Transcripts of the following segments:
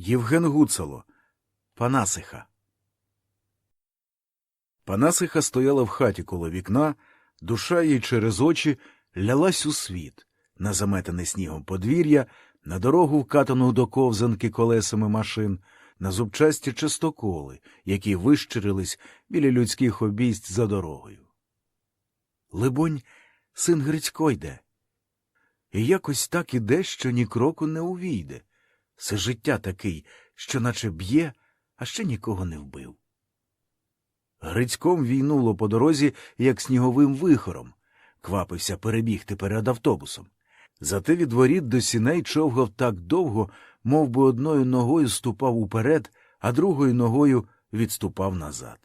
Євген Гуцало. Панасиха. Панасиха стояла в хаті коло вікна, душа їй через очі лялась у світ, на заметане снігом подвір'я, на дорогу вкатану до ковзанки колесами машин, на зубчасті частоколи, які вищирились біля людських обійсть за дорогою. Либонь, син Грицько йде. І якось так іде, що ні кроку не увійде. Все життя такий, що наче б'є, а ще нікого не вбив. Грицьком війнуло по дорозі, як сніговим вихором, квапився перебігти перед автобусом. Зате від воріт до сіней човгав так довго, мов би одною ногою ступав уперед, а другою ногою відступав назад.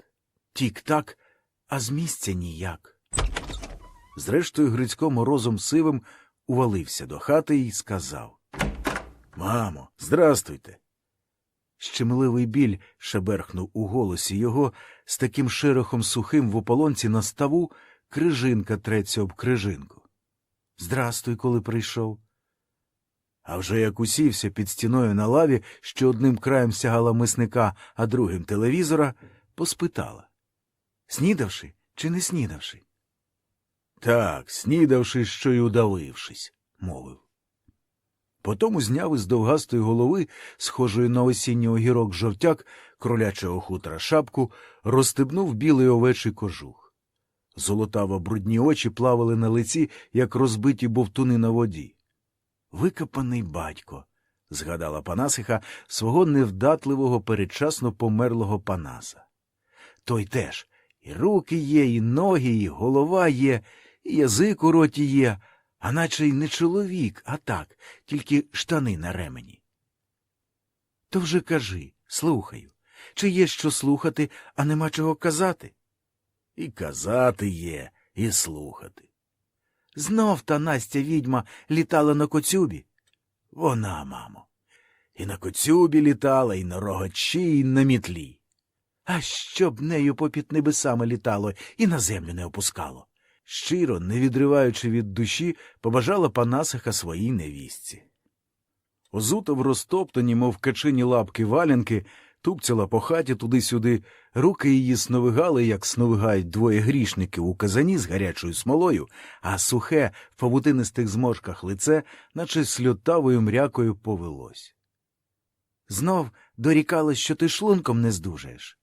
Тік-так, а з місця ніяк. Зрештою, Грицько морозом сивим увалився до хати і сказав Мамо, здрастуйте. Щемливий біль шеберхнув у голосі його, з таким шерохом сухим в ополонці на ставу крижинка треться об крижинку. Здрастуй, коли прийшов. А вже як усівся під стіною на лаві, що одним краєм сягала мисника, а другим телевізора, поспитала Снідавши чи не снідавши? Так, снідавши, що й удавившись, мовив. Потому зняв із довгастої голови, схожої на осінній огірок жовтяк, кролячого хутра шапку, розстебнув білий овечий кожух. Золотаво брудні очі плавали на лиці, як розбиті бовтуни на воді. Викопаний батько, згадала Панасиха свого невдатливого передчасно померлого Панаса. Той теж і руки є, і ноги, і голова є, і язик у роті є, а наче й не чоловік, а так, тільки штани на ремені. То вже кажи, слухаю, чи є що слухати, а нема чого казати? І казати є, і слухати. Знов та Настя відьма літала на коцюбі? Вона, мамо. І на коцюбі літала, і на рогачі, і на мітлі. А щоб нею попід небесами літало і на землю не опускало. Щиро, не відриваючи від душі, побажала Панасиха своїй невістці. Озута в розтоптані, мов качині лапки валянки, тупцяла по хаті туди-сюди, руки її сновигали, як сновигають двоє грішників у казані з гарячою смолою, а сухе, в павутинистих зморшках лице, наче сльотавою мрякою повелось. Знов дорікали, що ти шлунком не здужаєш.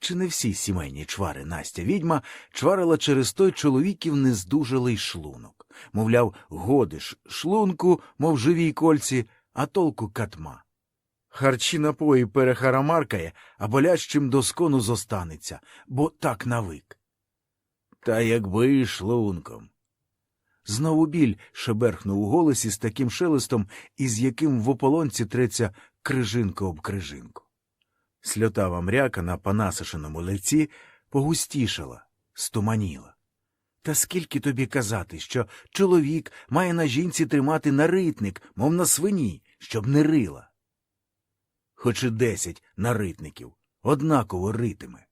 Чи не всі сімейні чвари Настя відьма чварила через той чоловіків нездужалий шлунок. Мовляв, годиш шлунку, мов живій кольці, а толку катма. Харчі напої перехарамаркає, а боляччим доскону зостанеться, бо так навик. Та якби шлунком. Знову біль шеберхнув у голосі з таким шелестом, із яким в ополонці треться крижинка об крижинку. Сльотава мряка на панасишиному лиці погустішала, стуманіла. Та скільки тобі казати, що чоловік має на жінці тримати наритник, мов на свині, щоб не рила. Хоч і десять наритників однаково ритиме.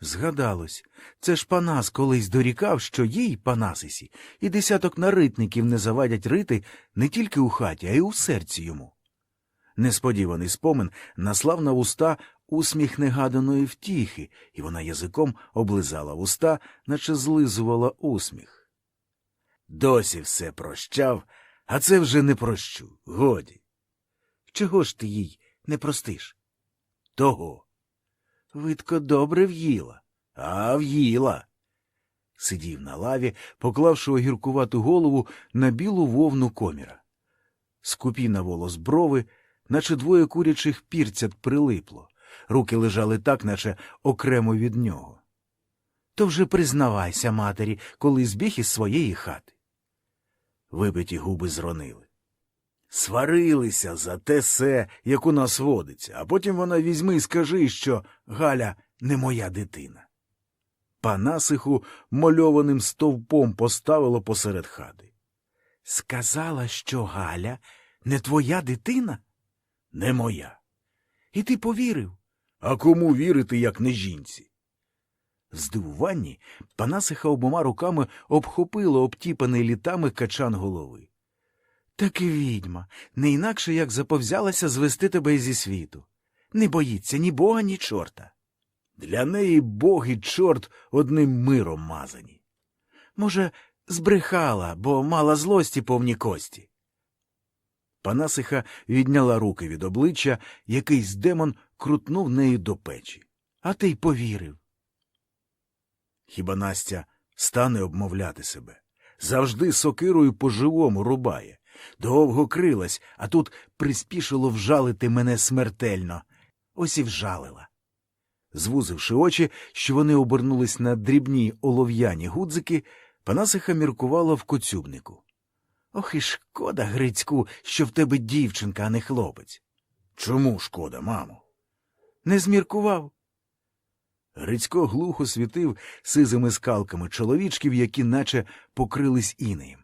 Згадалось, це ж Панас колись дорікав, що їй, Панасисі, і десяток наритників не завадять рити не тільки у хаті, а й у серці йому. Несподіваний спомин наслав на уста усміх негаданої втіхи, і вона язиком облизала вуста, наче злизувала усміх. Досі все прощав, а це вже не прощу. Годі. Чого ж ти їй не простиш? Того. Видко добре в'їла, а в'їла. Сидів на лаві, поклавши огіркувату голову на білу вовну коміра. Скупі на волос брови, наче двоє курячих пірцят прилипло, руки лежали так, наче окремо від нього. То вже признавайся, матері, коли збіг із своєї хати. Вибиті губи зронили. Сварилися за те се, як у нас водиться, а потім вона візьми і скажи, що Галя не моя дитина. Панасиху мальованим стовпом поставило посеред хати. Сказала, що Галя не твоя дитина? Не моя. І ти повірив? А кому вірити, як не жінці? В здивуванні Панасиха обома руками обхопила обтіпаний літами качан голови. Таки відьма, не інакше як заповзялася звести тебе зі світу. Не боїться ні бога, ні чорта. Для неї бог і чорт одним миром мазані. Може, збрехала, бо мала злості повні кості. Панасиха відняла руки від обличчя, якийсь демон крутнув нею до печі. А ти й повірив. Хіба Настя стане обмовляти себе? Завжди сокирою по-живому рубає. Довго крилась, а тут приспішило вжалити мене смертельно. Ось і вжалила. Звузивши очі, що вони обернулись на дрібні олов'яні гудзики, Панасиха міркувала в коцюбнику. Ох і шкода, Грицьку, що в тебе дівчинка, а не хлопець. Чому шкода, мамо? Не зміркував. Грицько глухо світив сизими скалками чоловічків, які наче покрились інеєм.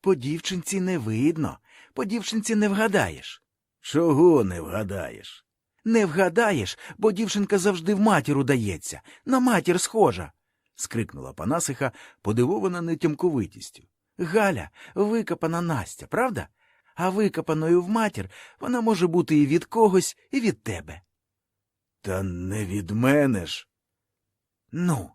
По дівчинці не видно, по дівчинці не вгадаєш. Чого не вгадаєш? Не вгадаєш, бо дівчинка завжди в матір удається, на матір схожа. скрикнула Панасиха, подивована нетямковитістю. Галя викопана Настя, правда? А викопаною в матір вона може бути і від когось, і від тебе. Та не від мене ж. Ну,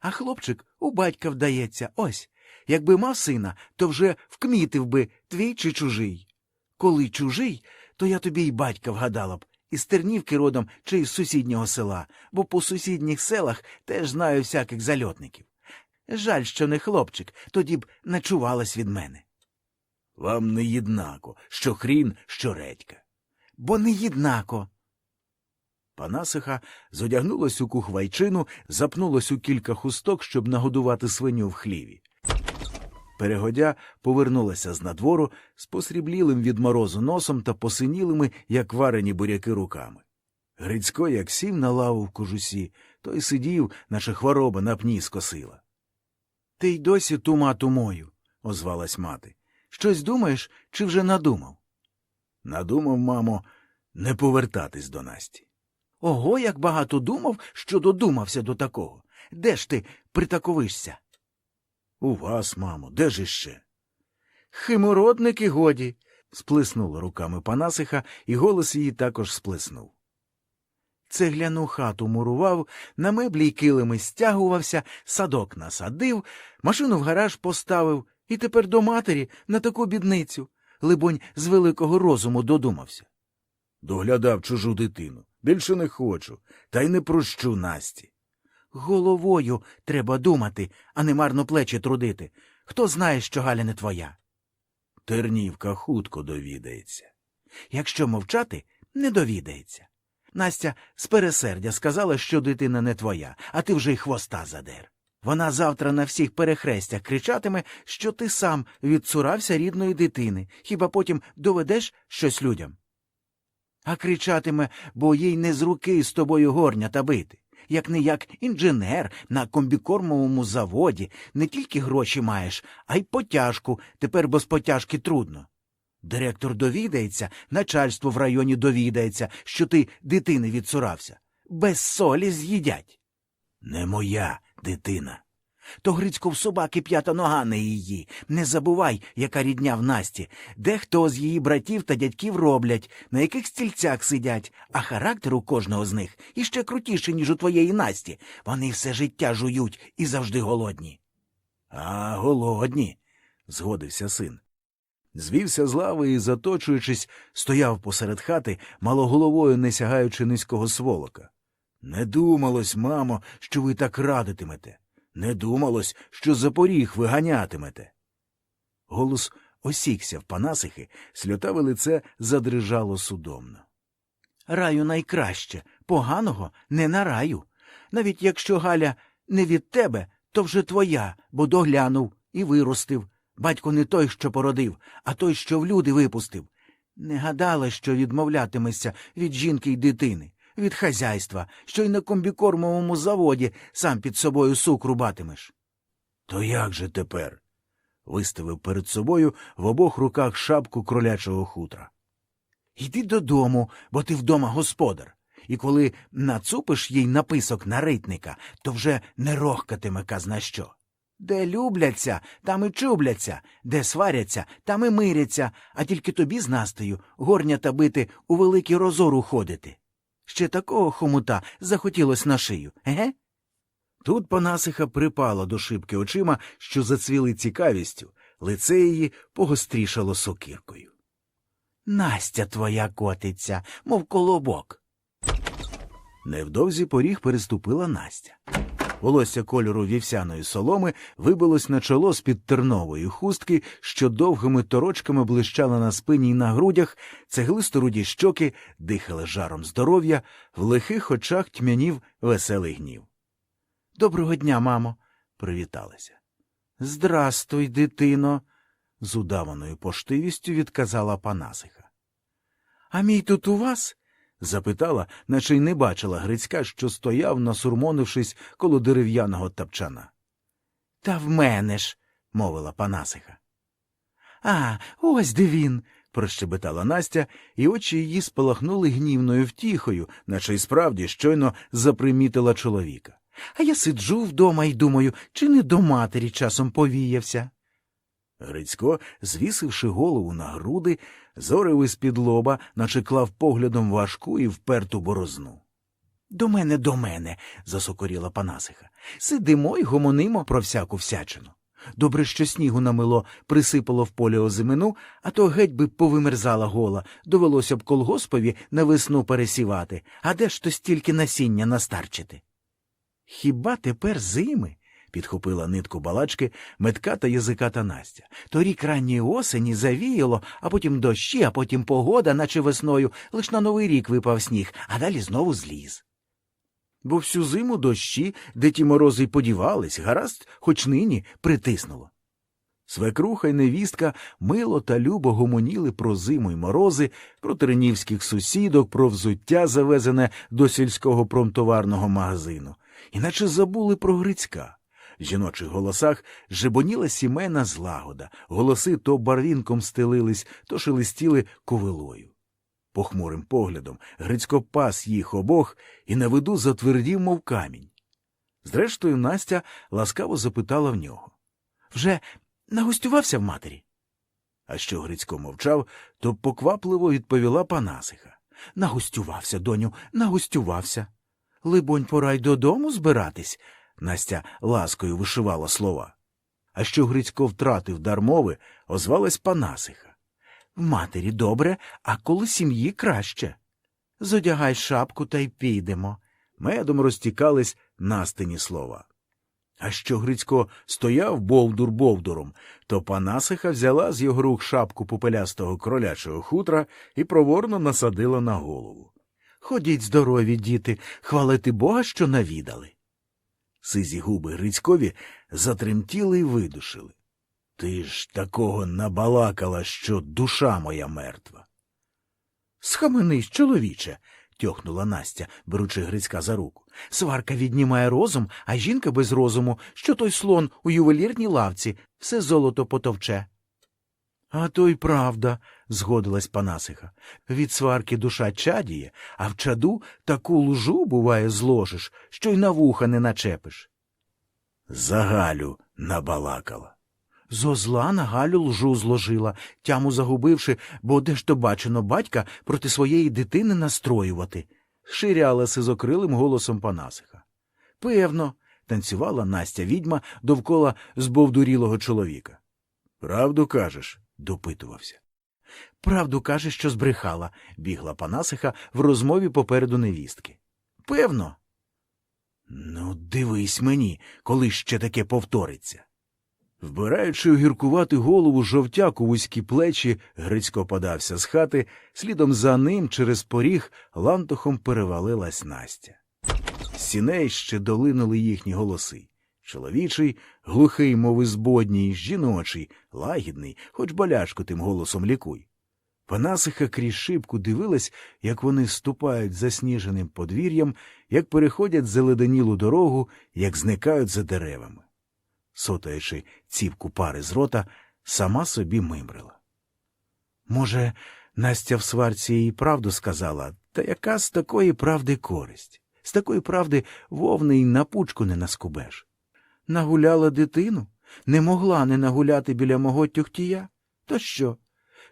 а хлопчик у батька вдається, ось. Якби мав сина, то вже вкмітив би твій чи чужий. Коли чужий, то я тобі й батька вгадала б, із Тернівки родом чи із сусіднього села, бо по сусідніх селах теж знаю всяких зальотників. Жаль, що не хлопчик, тоді б не чувалась від мене. Вам не єднако, що хрін, що редька. Бо не єднако. Панасиха зодягнулась у кухвайчину, запнулась у кілька хусток, щоб нагодувати свиню в хліві. Перегодя повернулася з надвору з посріблілим від морозу носом та посинілими, як варені буряки, руками. Грицько, як сів на лаву в кожусі, той сидів, наче хвороба на пні скосила. Ти й досі ту мату мою, озвалась мати. Щось думаєш, чи вже надумав? Надумав, мамо, не повертатись до Насті. Ого, як багато думав, що додумався до такого. Де ж ти притаковишся? У вас, мамо, де ж іще? Химородники годі. сплеснула руками Панасиха, і голос її також сплеснув. Цегляну хату мурував, на меблі й килими стягувався, садок насадив, машину в гараж поставив і тепер до матері на таку бідницю. Либонь, з великого розуму додумався. Доглядав чужу дитину. Більше не хочу, та й не прощу Насті. Головою треба думати, а не марно плечі трудити. Хто знає, що Галя не твоя. Тернівка хутко довідається. Якщо мовчати, не довідається. Настя з пересердя сказала, що дитина не твоя, а ти вже й хвоста задер. Вона завтра на всіх перехрестях кричатиме, що ти сам відцурався рідної дитини, хіба потім доведеш щось людям. А кричатиме, бо їй не з руки з тобою горнята бити. Як не як інженер на комбікормовому заводі не тільки гроші маєш, а й потяжку, тепер без потяжки трудно. Директор довідається, начальство в районі довідається, що ти дитини відцурався. Без солі з'їдять. Не моя дитина. То Грицько в собаки п'ята нога не її. Не забувай, яка рідня в Насті. Дехто з її братів та дядьків роблять, на яких стільцях сидять, а характер у кожного з них іще крутіший, ніж у твоєї Насті. Вони все життя жують і завжди голодні. А, голодні, згодився син. Звівся з лави і, заточуючись, стояв посеред хати, малоголовою не сягаючи низького сволока. Не думалось, мамо, що ви так радитимете. Не думалось, що за поріг виганятимете. Голос осікся в Панасихи, сльотаве лице задрижало судомно. Раю найкраще, поганого не на раю. Навіть якщо Галя не від тебе, то вже твоя, бо доглянув і виростив. Батько не той, що породив, а той, що в люди випустив. Не гадала, що відмовлятимешся від жінки й дитини, від хазяйства, що й на комбікормовому заводі сам під собою сук рубатимеш. То як же тепер? виставив перед собою в обох руках шапку кролячого хутра. Йди додому, бо ти вдома господар. І коли нацупиш їй написок на ритника, то вже не рохкатиме казна що. Де любляться, там і чубляться, де сваряться, там і миряться, а тільки тобі з Настею горня та бити у великий розор уходити. Ще такого хомута захотілось на шию, еге? Тут Панасиха припала до шибки очима, що зацвіли цікавістю, лице її погострішало сокиркою. Настя твоя котиться, мов колобок. Невдовзі поріг переступила Настя. Волосся кольору вівсяної соломи вибилось на чоло з-під тернової хустки, що довгими торочками блищала на спині й на грудях, цеглисто-руді щоки дихали жаром здоров'я, в лихих очах тьмянів веселий гнів. Доброго дня, мамо, Привіталася. Здрастуй, дитино, З удаваною поштивістю відказала Панасиха. а мій тут у вас? Запитала, наче й не бачила Грицька, що стояв, насурмонившись коло дерев'яного тапчана. Та в мене ж, мовила Панасиха. а, ось де він. Прощебетала Настя, і очі її спалахнули гнівною втіхою, наче й справді щойно запримітила чоловіка. А я сиджу вдома і думаю, чи не до матері часом повіявся. Грицько, звісивши голову на груди, зорив із-під лоба, наче клав поглядом важку і вперту борозну. До мене, до мене, засокоріла Панасиха. Сидимо й гомонимо про всяку всячину. Добре, що снігу намило, присипало в полі озимину, а то геть би повимерзала гола, довелося б колгоспові на весну пересівати, а де ж то стільки насіння настарчити? Хіба тепер зими? Підхопила нитку балачки метка та язиката Настя. Торік ранньої осені завіяло, а потім дощі, а потім погода, наче весною, лиш на новий рік випав сніг, а далі знову зліз. Бо всю зиму дощі, де ті морози й подівались, гаразд, хоч нині притиснуло. Свекруха й невістка мило та любо гомоніли про зиму й морози, про тернівських сусідок, про взуття, завезене до сільського промтоварного магазину, іначе забули про Грицька. Жіночих голосах жебоніла сімейна злагода, голоси то барвінком стелились, то шелестіли ковилою. Похмурим поглядом Грицько пас їх обох і на виду затвердів, мов камінь. Зрештою, Настя ласкаво запитала в нього. Вже нагостювався в матері? А що Грицько мовчав, то поквапливо відповіла Панасиха. Нагостювався, доню, нагостювався. Либонь, пора й додому збиратись. Настя ласкою вишивала слова. А що Грицько втратив дар мови, озвалась Панасиха. В матері добре, а коло сім'ї краще. Зодягай шапку та й підемо. Медом розтікались Настині слова. А що Грицько стояв бовдур бовдуром, то Панасиха взяла з його рук шапку попелястого кролячого хутра і проворно насадила на голову. Ходіть здорові, діти, хвалити Бога, що навідали. Сизі губи Грицькові затремтіли й видушили. Ти ж такого набалакала, що душа моя мертва. Схаменись, чоловіче, тьохнула Настя, беручи Грицька за руку. Сварка віднімає розум, а жінка без розуму, що той слон у ювелірній лавці, все золото потовче. А то й правда, згодилась Панасиха. Від сварки душа чадіє, а в чаду таку лужу, буває, зложиш, що й на вуха не начепиш. Загалю набалакала. Зо зла на Галю лжу зложила, тяму загубивши, бо де ж то бачено батька проти своєї дитини настроювати. Ширяла сизокрилим голосом Панасиха. Певно, танцювала Настя відьма довкола збовдурілого чоловіка. Правду кажеш? Допитувався. Правду каже, що збрехала, бігла Панасиха в розмові попереду невістки. Певно. Ну, дивись мені, коли ще таке повториться. Вбираючи у гіркувати голову жовтяк у вузькі плечі, Грицько подався з хати, слідом за ним через поріг лантухом перевалилась Настя. З сіней ще долинули їхні голоси. Чоловічий, глухий, мов ізбодній, жіночий, лагідний, хоч балячку тим голосом лікуй. Панасиха крізь шибку дивилась, як вони ступають засніженим подвір'ям, як переходять зеледенілу дорогу, як зникають за деревами. Сотаючи цівку пари з рота, сама собі мимрила. Може, Настя в сварці їй правду сказала, та яка з такої правди користь? З такої правди вовни й на пучку не наскубеш. Нагуляла дитину, Не могла не нагуляти біля мого тюхтія? То що?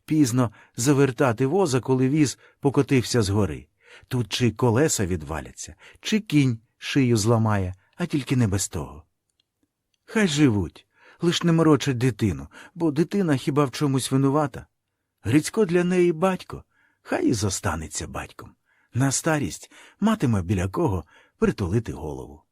Пізно завертати воза, коли віз покотився згори. Тут чи колеса відваляться, чи кінь шию зламає, а тільки не без того. Хай живуть, лиш не морочать дитину, бо дитина хіба в чомусь винувата. Грицько для неї батько, хай і зостанеться батьком. На старість матиме біля кого притулити голову.